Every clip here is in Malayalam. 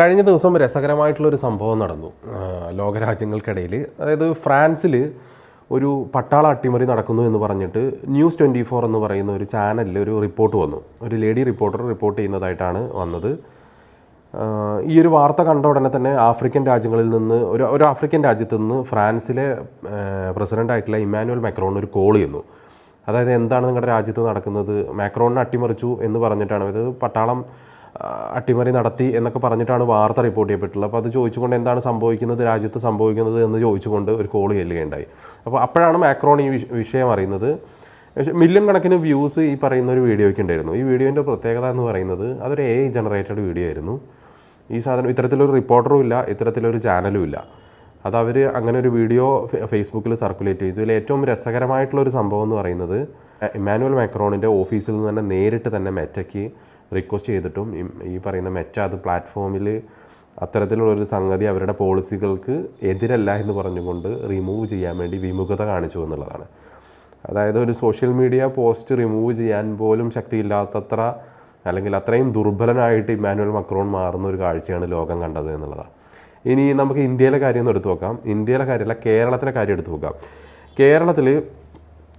കഴിഞ്ഞ ദിവസം രസകരമായിട്ടുള്ളൊരു സംഭവം നടന്നു. ലോകരാജ്യങ്ങൾക്കിടയിൽ അതായത് ഫ്രാൻസിൽ ഒരു പട്ടാള അട്ടിമറി നടക്കുന്നു എന്ന് പറഞ്ഞിട്ട് ന്യൂസ് ട്വന്റി ഫോർ എന്ന് പറയുന്ന ഒരു ചാനലിൽ ഒരു റിപ്പോർട്ട് വന്നു. ഒരു ലേഡി റിപ്പോർട്ടർ റിപ്പോർട്ട് ചെയ്യുന്നതായിട്ടാണ് വന്നത്. ഈ ഒരു വാർത്ത കണ്ട ഉടനെ തന്നെ ആഫ്രിക്കൻ രാജ്യങ്ങളിൽ നിന്ന് ഒരു ഒരു ആഫ്രിക്കൻ രാജ്യത്ത് നിന്ന് ഫ്രാൻസിലെ പ്രസിഡന്റായിട്ടുള്ള ഇമ്മാനുവൽ മാക്രോൺ ഒരു കോൾ ചെയ്യുന്നു അതായത് എന്താണ് നിങ്ങളുടെ രാജ്യത്ത് നടക്കുന്നത്? മാക്രോണിനെ അട്ടിമറിച്ചു എന്ന് പറഞ്ഞിട്ടാണ്. അതായത് പട്ടാളം അട്ടിമറി നടത്തി എന്നൊക്കെ പറഞ്ഞിട്ടാണ് വാർത്ത റിപ്പോർട്ട് ചെയ്യപ്പെട്ടുള്ളത് അപ്പോൾ അത് ചോദിച്ചുകൊണ്ട് എന്താണ് സംഭവിക്കുന്നത് രാജ്യത്ത് സംഭവിക്കുന്നത് എന്ന് ചോദിച്ചുകൊണ്ട് ഒരു കോൾ ചെല്ലുകയുണ്ടായി അപ്പോൾ അപ്പോഴാണ് മാക്രോൺ ഈ വിഷയം അറിയുന്നത്. പക്ഷേ മില്യൺ കണക്കിന് വ്യൂസ് ഈ പറയുന്ന ഒരു വീഡിയോയ്ക്ക് ഉണ്ടായിരുന്നു. ഈ വീഡിയോന്റെ പ്രത്യേകത എന്ന് പറയുന്നത് അതൊരു എ ജനറേറ്റഡ് വീഡിയോ ആയിരുന്നു. ഈ സാധനം ഇത്തരത്തിലൊരു റിപ്പോർട്ടറും ഇല്ല ഇത്തരത്തിലൊരു ചാനലും ഇല്ല. അത് അവർ അങ്ങനെ ഒരു വീഡിയോ ഫേസ്ബുക്കിൽ സർക്കുലേറ്റ് ചെയ്തു. ഇതിൽ ഏറ്റവും രസകരമായിട്ടുള്ള ഒരു സംഭവം എന്ന് പറയുന്നത് ഇമാനുവൽ മാക്രോണിന്റെ ഓഫീസിൽ നിന്ന് തന്നെ നേരിട്ട് തന്നെ മെറ്റയ്ക്ക് റിക്വസ്റ്റ് ചെയ്തിട്ടും ഈ- പറയുന്ന മെറ്റ അത് പ്ലാറ്റ്ഫോമിൽ അത്തരത്തിലുള്ളൊരു സംഗതി അവരുടെ പോളിസികൾക്ക് എതിരല്ല എന്ന് പറഞ്ഞുകൊണ്ട് റിമൂവ് ചെയ്യാൻ വേണ്ടി വിമുഖത കാണിച്ചു എന്നുള്ളതാണ്. അതായത് ഒരു സോഷ്യൽ മീഡിയ പോസ്റ്റ് റിമൂവ് ചെയ്യാൻ പോലും ശക്തിയില്ലാത്തത്ര അല്ലെങ്കിൽ അത്രയും ദുർബലനായിട്ട് ഇമ്മാനുവൽ മക്രോൺ മാറുന്ന ഒരു കാഴ്ചയാണ് ലോകം കണ്ടത് എന്നുള്ളതാണ്. ഇനി നമുക്ക് ഇന്ത്യയിലെ കാര്യം ഒന്ന് എടുത്തു നോക്കാം. ഇന്ത്യയിലെ കാര്യമല്ല കേരളത്തിലെ കാര്യം എടുത്തു നോക്കാം. കേരളത്തിൽ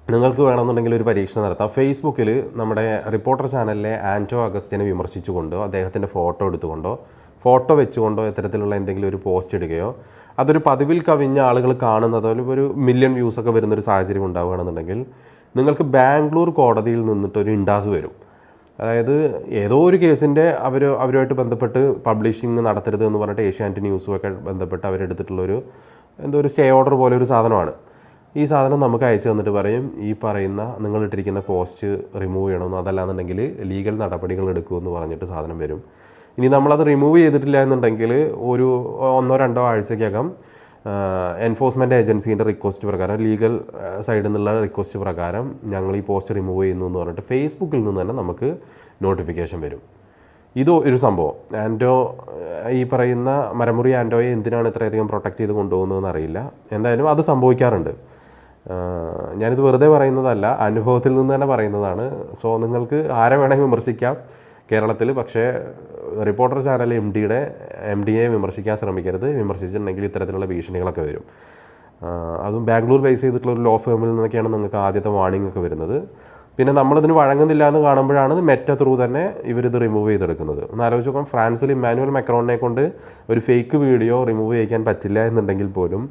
നിങ്ങൾക്ക് വേണമെന്നുണ്ടെങ്കിൽ ഒരു പരീക്ഷണം നടത്താം. ഫേസ്ബുക്കിൽ നമ്മുടെ റിപ്പോർട്ടർ ചാനലിലെ ആന്റോ അഗസ്റ്റിനെ വിമർശിച്ചുകൊണ്ടോ അദ്ദേഹത്തിന്റെ ഫോട്ടോ എടുത്തുകൊണ്ടോ ഫോട്ടോ വെച്ചുകൊണ്ടോ ഇത്തരത്തിലുള്ള എന്തെങ്കിലും ഒരു പോസ്റ്റ് ഇടുകയോ അതൊരു പതിവിൽ കവിഞ്ഞ ആളുകൾ കാണുന്നതോ ഒരു മില്യൺ വ്യൂസ് ഒക്കെ വരുന്നൊരു സാഹചര്യം ഉണ്ടാവുകയാണെന്നുണ്ടെങ്കിൽ നിങ്ങൾക്ക് ബാംഗ്ലൂർ കോടതിയിൽ നിന്നിട്ട് ഒരു ഇൻഡാസ് വരും. അതായത് ഏതോ ഒരു കേസിന്റെ അവർ അവരുമായിട്ട് ബന്ധപ്പെട്ട് പബ്ലിഷിംഗ് നടത്തരുത് എന്ന് പറഞ്ഞിട്ട് ഏഷ്യാനെറ്റ് ന്യൂസുമൊക്കെ ബന്ധപ്പെട്ട് അവരെടുത്തിട്ടുള്ളൊരു എന്തോ ഒരു സ്റ്റേ ഓർഡർ പോലെ ഒരു സാധനമാണ്. ഈ സാധനം നമുക്ക് അയച്ചു തന്നിട്ട് പറയും ഈ പറയുന്ന നിങ്ങൾ ഇട്ടിരിക്കുന്ന പോസ്റ്റ് റിമൂവ് ചെയ്യണമെന്ന് അതല്ലാന്നുണ്ടെങ്കിൽ ലീഗൽ നടപടികൾ എടുക്കുമെന്ന് പറഞ്ഞിട്ട് സാധനം വരും. ഇനി നമ്മളത് റിമൂവ് ചെയ്തിട്ടില്ല എന്നുണ്ടെങ്കിൽ ഒരു ഒന്നോ രണ്ടോ ആഴ്ചക്കകം എൻഫോഴ്സ്മെന്റ് ഏജൻസീന്റെ റിക്വസ്റ്റ് പ്രകാരം ലീഗൽ സൈഡിൽ നിന്നുള്ള റിക്വസ്റ്റ് പ്രകാരം ഞങ്ങൾ ഈ പോസ്റ്റ് റിമൂവ് ചെയ്യുന്നു എന്ന് പറഞ്ഞിട്ട് ഫേസ്ബുക്കിൽ നിന്ന് തന്നെ നമുക്ക് നോട്ടിഫിക്കേഷൻ വരും. ഇത് ഒരു സംഭവം. ആൻഡോ ഈ പറയുന്ന മരമുറി ആൻഡോയെ എന്തിനാണ് ഇത്രയധികം പ്രൊട്ടക്റ്റ് ചെയ്ത് കൊണ്ടുപോകുന്നതെന്ന് അറിയില്ല. എന്തായാലും അത് സംഭവിക്കാറുണ്ട്. ഞാനിത് വെറുതെ പറയുന്നതല്ല അനുഭവത്തിൽ നിന്ന് തന്നെ പറയുന്നതാണ്. സോ നിങ്ങൾക്ക് ആരെ വേണമെങ്കിൽ വിമർശിക്കാം കേരളത്തിൽ പക്ഷേ റിപ്പോർട്ടർ ചാനൽ എം ഡിയുടെ എം ഡിയെ വിമർശിക്കാൻ ശ്രമിക്കരുത്. വിമർശിച്ചിട്ടുണ്ടെങ്കിൽ ഇത്തരത്തിലുള്ള ഭീഷണികളൊക്കെ വരും. അതും ബാംഗ്ലൂർ ബേസ് ചെയ്തിട്ടുള്ള ഒരു ലോ ഫേമിൽ നിന്നൊക്കെയാണ് നിങ്ങൾക്ക് ആദ്യത്തെ വാണിംഗ് ഒക്കെ വരുന്നത്. പിന്നെ നമ്മളിതിന് വഴങ്ങുന്നില്ല എന്ന് കാണുമ്പോഴാണ് മെറ്റ ത്രൂ തന്നെ ഇവരിത് റിമൂവ് ചെയ്തെടുക്കുന്നത്. ഒന്ന് ആലോചിച്ച് നോക്കാം ഫ്രാൻസിൽ ഇമ്മാനുവൽ മെക്രോണിനെ കൊണ്ട് ഒരു ഫേക്ക് വീഡിയോ റിമൂവ് ചെയ്യിക്കാൻ പറ്റില്ല എന്നുണ്ടെങ്കിൽ പോലും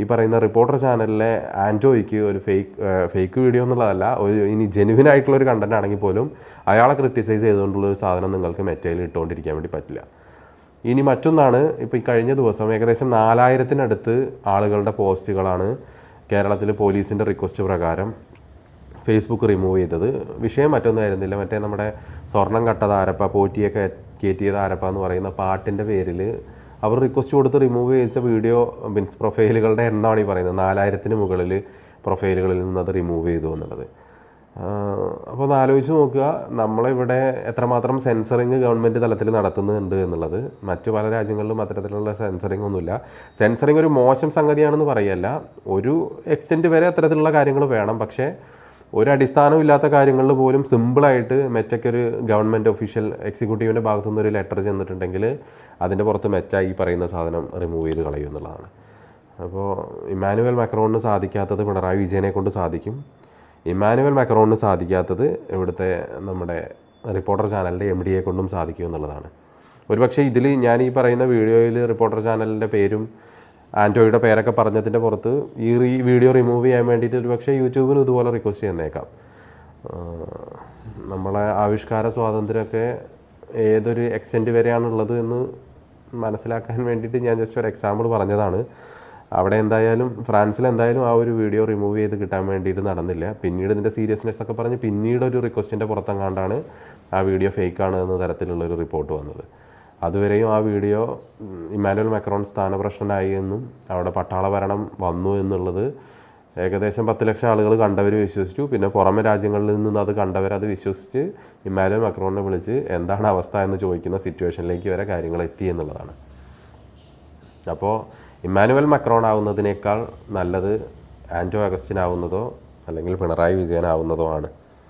ഈ പറയുന്ന റിപ്പോർട്ടർ ചാനലിലെ ആന്റോയ്ക്ക് ഒരു ഫേക്ക് ഫേക്ക് വീഡിയോ എന്നുള്ളതല്ല ഒരു ഇനി ജെനുവിൻ ആയിട്ടുള്ള ഒരു കണ്ടന്റ് ആണെങ്കിൽ പോലും അയാളെ ക്രിറ്റിസൈസ് ചെയ്തുകൊണ്ടുള്ള ഒരു സാധനം നിങ്ങൾക്ക് മെറ്റയിൽ ഇട്ടുകൊണ്ടിരിക്കാൻ വേണ്ടി പറ്റില്ല. ഇനി മറ്റൊന്നാണ് ഇപ്പോൾ ഈ കഴിഞ്ഞ ദിവസം ഏകദേശം നാലായിരത്തിനടുത്ത് ആളുകളുടെ പോസ്റ്റുകളാണ് കേരളത്തിൽ പോലീസിന്റെ റിക്വസ്റ്റ് പ്രകാരം ഫേസ്ബുക്ക് റിമൂവ് ചെയ്തത്. വിഷയം മറ്റൊന്നായിരുന്നില്ല മറ്റേ നമ്മുടെ സ്വർണം കട്ടത് ആരപ്പ പോറ്റിയൊക്കെ കയറ്റിയത് ആരപ്പ എന്ന് പറയുന്ന പാട്ടിന്റെ പേരിൽ അവർ റിക്വസ്റ്റ് കൊടുത്ത് റിമൂവ് ചെയ്ത വീഡിയോ മീൻസ് പ്രൊഫൈലുകളുടെ എണ്ണമാണ് ഈ പറയുന്നത്. നാലായിരത്തിന് മുകളിൽ പ്രൊഫൈലുകളിൽ നിന്ന് അത് റിമൂവ് ചെയ്തു എന്നുള്ളത്. അപ്പോൾ ഒന്ന് ആലോചിച്ച് നോക്കുക നമ്മളിവിടെ എത്രമാത്രം സെൻസറിങ് ഗവൺമെന്റ് തലത്തിൽ നടത്തുന്നുണ്ട് എന്നുള്ളത്. മറ്റു പല രാജ്യങ്ങളിലും അത്തരത്തിലുള്ള സെൻസറിങ് ഒന്നുമില്ല. സെൻസറിങ് ഒരു മോശം സംഗതിയാണെന്ന് പറയല്ല. ഒരു എക്സ്റ്റെന്റ് വരെ അത്തരത്തിലുള്ള കാര്യങ്ങൾ വേണം. പക്ഷേ ഒരു അടിസ്ഥാനവും ഇല്ലാത്ത കാര്യങ്ങളിൽ പോലും സിമ്പിളായിട്ട് മെച്ചക്കൊരു ഗവൺമെന്റ് ഒഫീഷ്യൽ എക്സിക്യൂട്ടീവിന്റെ ഭാഗത്തു ഒരു ലെറ്റർ ചെന്നിട്ടുണ്ടെങ്കിൽ അതിന്റെ പുറത്ത് മെച്ച ഈ പറയുന്ന സാധനം റിമൂവ് ചെയ്ത് കളയും എന്നുള്ളതാണ്. അപ്പോൾ ഇമ്മാനുവൽ മക്രോണിന് സാധിക്കാത്തത് പിണറായി വിജയനെ കൊണ്ട് സാധിക്കും. ഇമ്മാനുവൽ മക്രോണിന് സാധിക്കാത്തത് ഇവിടുത്തെ നമ്മുടെ റിപ്പോർട്ടർ ചാനലിന്റെ എം ഡിയെ കൊണ്ടും സാധിക്കും എന്നുള്ളതാണ്. ഒരുപക്ഷെ ഇതിൽ ഞാൻ ഈ പറയുന്ന വീഡിയോയിൽ റിപ്പോർട്ടർ ചാനലിന്റെ പേരും ആന്റോയുടെ പേരൊക്കെ പറഞ്ഞതിന്റെ പുറത്ത് ഈ റീ വീഡിയോ റിമൂവ് ചെയ്യാൻ വേണ്ടിയിട്ട് ഒരു പക്ഷേ യൂട്യൂബിന് ഇതുപോലെ റിക്വസ്റ്റ് ചെയ്യുന്നേക്കാം നമ്മളെ ആവിഷ്കാര സ്വാതന്ത്ര്യമൊക്കെ ഏതൊരു എക്സ്റ്റെന്റ് വരെയാണുള്ളത് എന്ന് മനസ്സിലാക്കാൻ വേണ്ടിയിട്ട് ഞാൻ ജസ്റ്റ് ഒരു എക്സാമ്പിൾ പറഞ്ഞതാണ്. അവിടെ എന്തായാലും ഫ്രാൻസിൽ എന്തായാലും ആ ഒരു വീഡിയോ റിമൂവ് ചെയ്ത് കിട്ടാൻ വേണ്ടിയിട്ട് നടന്നില്ല. പിന്നീട് ഇതിന്റെ സീരിയസ്നെസ് ഒക്കെ പറഞ്ഞ് പിന്നീട് ഒരു റിക്വസ്റ്റിന്റെ പുറത്തെങ്ങാണ്ടാണ് ആ വീഡിയോ ഫേക്കാണ് എന്ന തരത്തിലുള്ള ഒരു റിപ്പോർട്ട് വന്നത്. അതുവരെയും ആ വീഡിയോ ഇമ്മാനുവൽ മാക്രോൺ സ്ഥാനപ്രശ്നനായി എന്നും അവിടെ പട്ടാള ഭരണം വന്നു എന്നുള്ളത് ഏകദേശം പത്ത് ലക്ഷം ആളുകൾ കണ്ടവർ വിശ്വസിച്ചു. പിന്നെ പുറമെ രാജ്യങ്ങളിൽ നിന്ന് അത് കണ്ടവർ അത് വിശ്വസിച്ച് ഇമ്മാനുവൽ മക്രോണിനെ വിളിച്ച് എന്താണ് അവസ്ഥ എന്ന് ചോദിക്കുന്ന സിറ്റുവേഷനിലേക്ക് വരെ കാര്യങ്ങൾ എത്തി എന്നുള്ളതാണ്. അപ്പോൾ ഇമ്മാനുവൽ മക്രോൺ ആവുന്നതിനേക്കാൾ നല്ലത് ആന്റോ അഗസ്റ്റിൻ ആവുന്നതോ അല്ലെങ്കിൽ പിണറായി വിജയൻ ആവുന്നതോ ആണ്.